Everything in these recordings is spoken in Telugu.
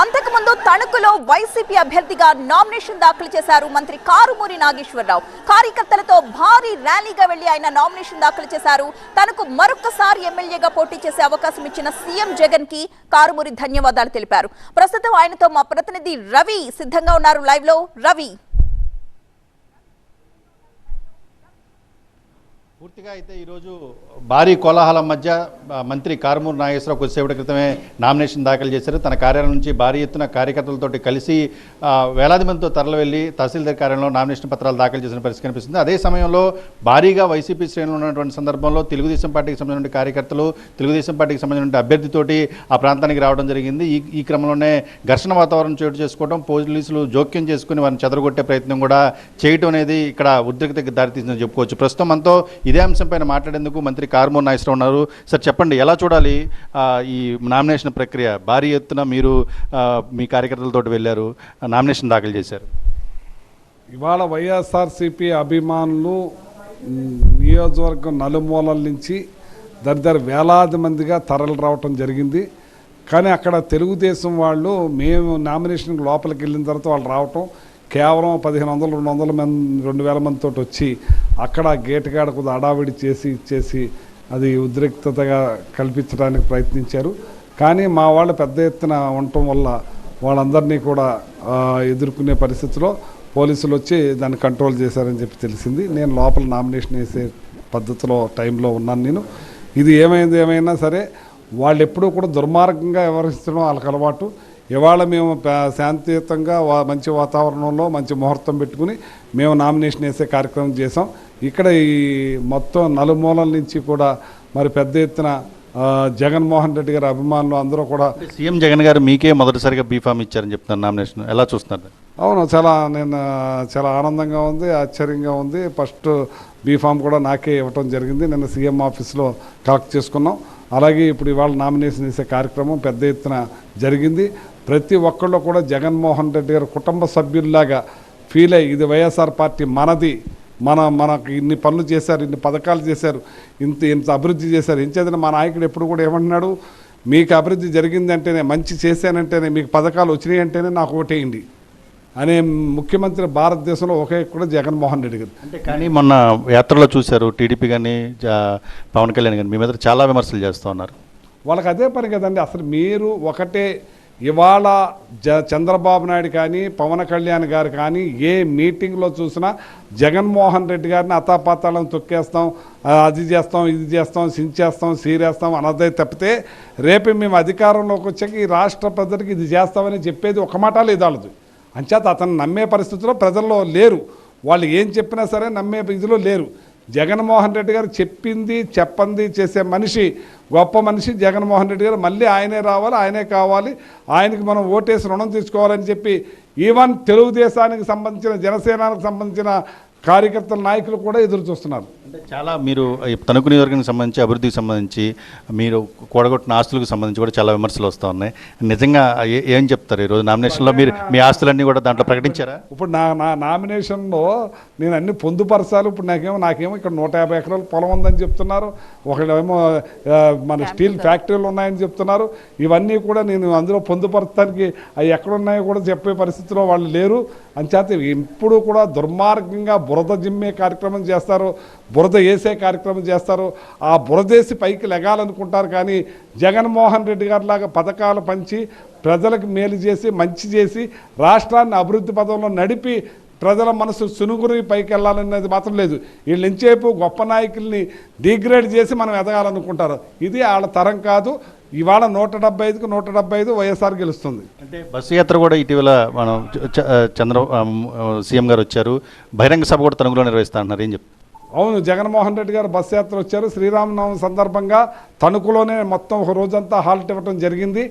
అంతకుముందు తణుకులో వైసీపీ అభ్యర్థిగా నామినేషన్ దాఖలు చేశారు మంత్రి కారుమూరి నాగేశ్వరరావు. కార్యకర్తలతో భారీ ర్యాలీగా వెళ్ళి ఆయన నామినేషన్ దాఖలు చేశారు. తనకు మరొకసారి ఎమ్మెల్యేగా పోటీ చేసే అవకాశం ఇచ్చిన సీఎం జగన్కి కారుమూరి ధన్యవాదాలు తెలిపారు. ప్రస్తుతం ఆయనతో మా ప్రతినిధి రవి సిద్ధంగా ఉన్నారు. లైవ్లో రవి. పూర్తిగా అయితే ఈరోజు భారీ కోలాహలం మధ్య మంత్రి కారుమూరు నాగేశ్వరరావు కొద్దిసేపటి క్రితమే నామినేషన్ దాఖలు చేశారు. తన కార్యాలయం నుంచి భారీ ఎత్తున కార్యకర్తలతోటి కలిసి వేలాది మందితో తరలి వెళ్ళి తహసీల్దార్ కార్యాలయంలో నామినేషన్ పత్రాలు దాఖలు చేసిన పరిస్థితి కనిపిస్తుంది. అదే సమయంలో భారీగా వైసీపీ శ్రేణులు ఉన్నటువంటి సందర్భంలో తెలుగుదేశం పార్టీకి సంబంధించిన కార్యకర్తలు తెలుగుదేశం పార్టీకి సంబంధించిన అభ్యర్థితోటి ఆ ప్రాంతానికి రావడం జరిగింది. ఈ ఈ క్రమంలోనే ఘర్షణ వాతావరణం చోటు చేసుకోవడం పోలీసులు జోక్యం చేసుకుని వారిని చెదరగొట్టే ప్రయత్నం కూడా చేయటం అనేది ఇక్కడ ఉద్రిక్తకి దారితీసిందని చెప్పుకోవచ్చు. ప్రస్తుతం మనతో ఇదే అంశంపైన మాట్లాడేందుకు మంత్రి కారుమూరి నాగేశ్వరరావు ఉన్నారు. సార్ చెప్పండి ఎలా చూడాలి? ఈ నామినేషన్ ప్రక్రియ? భారీ ఎత్తున మీరు మీ కార్యకర్తలతో వెళ్ళారు ఆ, నామినేషన్ దాఖలు చేశారు. ఇవాళ వైఎస్ఆర్సీపీ అభిమానులు నియోజకవర్గం నలుమూలల నుంచి దరిదర వేలాది మందిగా తరలి రావటం జరిగింది. కానీ అక్కడ తెలుగుదేశం వాళ్ళు మేము నామినేషన్ లోపలికి వెళ్ళిన తర్వాత వాళ్ళు రావటం కేవలం పదిహేను వందలు రెండు వందల మంది రెండు వేల మందితో వచ్చి అక్కడ గేటు కాడ కొద్దిగా అడావిడి చేసి ఇచ్చేసి అది ఉద్రిక్తతగా కల్పించడానికి ప్రయత్నించారు. కానీ మా వాళ్ళు పెద్ద ఎత్తున ఉండటం వల్ల వాళ్ళందరినీ కూడా ఎదుర్కొనే పరిస్థితిలో పోలీసులు వచ్చి దాన్ని కంట్రోల్ చేశారని చెప్పి తెలిసింది. నేను లోపల నామినేషన్ వేసే పద్ధతిలో టైంలో ఉన్నాను నేను. ఇది ఏమైంది ఏమైనా సరే వాళ్ళు ఎప్పుడూ కూడా దుర్మార్గంగా వ్యవహరించడం వాళ్ళకి అలవాటు. ఇవాళ మేము శాంతియుతంగా మంచి వాతావరణంలో మంచి ముహూర్తం పెట్టుకుని మేము నామినేషన్ వేసే కార్యక్రమం చేసాం ఇక్కడ ఈ మొత్తం నలుమూలల నుంచి కూడా మరి పెద్ద ఎత్తున జగన్మోహన్ రెడ్డి గారి అభిమానులు అందరూ కూడా సీఎం జగన్ గారు మీకే మొదటిసారిగా బీఫామ్ ఇచ్చారని చెప్తున్నారు నామినేషన్. ఎలా చూస్తున్నారు? అవును చాలా నేను చాలా ఆనందంగా ఉంది ఆశ్చర్యంగా ఉంది. ఫస్ట్ బీఫామ్ కూడా నాకే ఇవ్వటం జరిగింది. నిన్న సీఎం ఆఫీస్లో కలెక్ట్ చేసుకున్నాం. అలాగే ఇప్పుడు ఇవాళ నామినేషన్ వేసే కార్యక్రమం పెద్ద ఎత్తున జరిగింది. ప్రతి ఒక్కళ్ళు కూడా జగన్మోహన్ రెడ్డి గారి కుటుంబ సభ్యుల్లాగా ఫీల్ అయ్యి ఇది వైఎస్ఆర్ పార్టీ మనది మన మనకు ఇన్ని పనులు చేశారు ఇన్ని పథకాలు చేశారు ఇంత ఇంత అభివృద్ధి చేశారు ఏం చేద్దాం మా నాయకుడు ఎప్పుడు కూడా ఏమంటున్నాడు మీకు అభివృద్ధి జరిగిందంటేనే మంచి చేశానంటేనే మీకు పథకాలు వచ్చినాయి అంటేనే నాకు ఓటేయండి. అనే ముఖ్యమంత్రి భారతదేశంలో ఒకే కూడా జగన్మోహన్ రెడ్డి గారు. అంటే కానీ మొన్న యాత్రలో చూశారు టీడీపీ కానీ పవన్ కళ్యాణ్ కానీ మీ మీద చాలా విమర్శలు చేస్తూ ఉన్నారు. వాళ్ళకి అదే పని కదండి అసలు మీరు ఒకటే ఇవాళ జ చంద్రబాబు నాయుడు కానీ పవన్ కళ్యాణ్ గారు కానీ ఏ మీటింగ్లో చూసినా జగన్మోహన్ రెడ్డి గారిని అతాపాతాలను తొక్కేస్తాం అది చేస్తాం ఇది చేస్తాం సించేస్తాం సీరేస్తాం అన్నదే తప్పితే రేపు మేము అధికారంలోకి వచ్చాక ఈ రాష్ట్ర ప్రజలకు ఇది చేస్తామని చెప్పేది ఒక మాట లేదాలదు అంచేత అతను నమ్మే పరిస్థితిలో ప్రజల్లో లేరు. వాళ్ళు ఏం చెప్పినా సరే నమ్మే ఇదిలో లేరు. జగన్మోహన్ రెడ్డి గారు చెప్పింది చెప్పంది చేసే మనిషి గొప్ప మనిషి జగన్మోహన్ రెడ్డి గారు. మళ్ళీ ఆయనే రావాలి ఆయనే కావాలి. ఆయనకి మనం ఓటేసి రుణం తీసుకోవాలని చెప్పి ఈవెన్ తెలుగుదేశానికి సంబంధించిన జనసేనకు సంబంధించిన కార్యకర్తల నాయకులు కూడా ఎదురు చూస్తున్నారు. అంటే చాలా మీరు తణుకు నియోజకవర్గానికి సంబంధించి అభివృద్ధికి సంబంధించి మీరు కూడగొట్టిన ఆస్తులకు సంబంధించి కూడా చాలా విమర్శలు వస్తూ ఉన్నాయి. నిజంగా ఏ- చెప్తారు ఈరోజు నామినేషన్లో? మీరు మీ ఆస్తులన్నీ కూడా దాంట్లో ప్రకటించారా? ఇప్పుడు నా నా నామినేషన్లో నేను అన్ని పొందుపరచాలి. ఇప్పుడు నాకేమో నాకేమో ఇక్కడ నూట యాభై ఎకరాల పొలం ఉందని చెప్తున్నారు. ఒకళ్ళేమో ఆ, మన స్టీల్ ఫ్యాక్టరీలు ఉన్నాయని చెప్తున్నారు. ఇవన్నీ కూడా నేను అందులో పొందుపరచడానికి అవి ఎక్కడున్నాయో కూడా చెప్పే పరిస్థితిలో వాళ్ళు లేరు. అంచేత ఎప్పుడు కూడా దుర్మార్గంగా బురద జిమ్మే కార్యక్రమం చేస్తారు బురద వేసే కార్యక్రమం చేస్తారు. ఆ బురదేసి పైకి లెగాలనుకుంటారు కానీ జగన్మోహన్ రెడ్డి గారిలాగా పథకాలు పంచి ప్రజలకు మేలు చేసి మంచి చేసి రాష్ట్రాన్ని అభివృద్ధి పదంలో నడిపి ప్రజల మనసు సునుగురి పైకి వెళ్ళాలనేది మాత్రం లేదు. వీళ్ళు ఎంచేపు గొప్ప నాయకుల్ని డిగ్రేడ్ చేసి మనం ఎదగాలనుకుంటారు. ఇది వాళ్ళ తరం కాదు. ఇవాళ నూట డెబ్బై ఐదుకు నూట డెబ్బై ఐదు వైఎస్ఆర్ గెలుస్తుంది. అంటే బస్సు యాత్ర కూడా ఇటీవల మనం చంద్ర సీఎం గారు వచ్చారు. బహిరంగ సభ కూడా తణుకులో నిర్వహిస్తా అంటున్నారు. ఏం చెప్తారు అవును జగన్మోహన్ రెడ్డి గారు బస్ యాత్ర వచ్చారు. శ్రీరామనవమి సందర్భంగా తణుకులోనే మొత్తం ఒక రోజంతా హాల్ట్ ఇవ్వటం జరిగింది.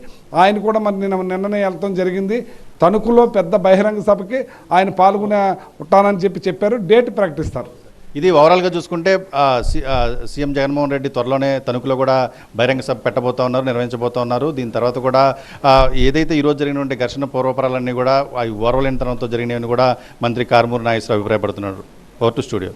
ఆయన కూడా మరి నిన్న నిన్ననే వెళ్ళటం జరిగింది. తణుకులో పెద్ద బహిరంగ సభకి ఆయన పాల్గొనే ఉంటానని చెప్పి చెప్పారు. డేట్ ప్రకటిస్తారు. ఇది ఓవరాల్గా చూసుకుంటే సి- సీఎం జగన్మోహన్ రెడ్డి త్వరలోనే తణుకులో కూడా బహిరంగ సభ పెట్టబోతా ఉన్నారు నిర్వహించబోతా ఉన్నారు. దీని తర్వాత కూడా ఏదైతే ఈరోజు జరిగినటువంటి ఘర్షణ పూర్వపరాలన్నీ కూడా అవి ఓర్వలేని తనంతో జరిగినవని కూడా మంత్రి కారుమూరు నాగేశ్వరరావు అభిప్రాయపడుతున్నారు. Over to studio.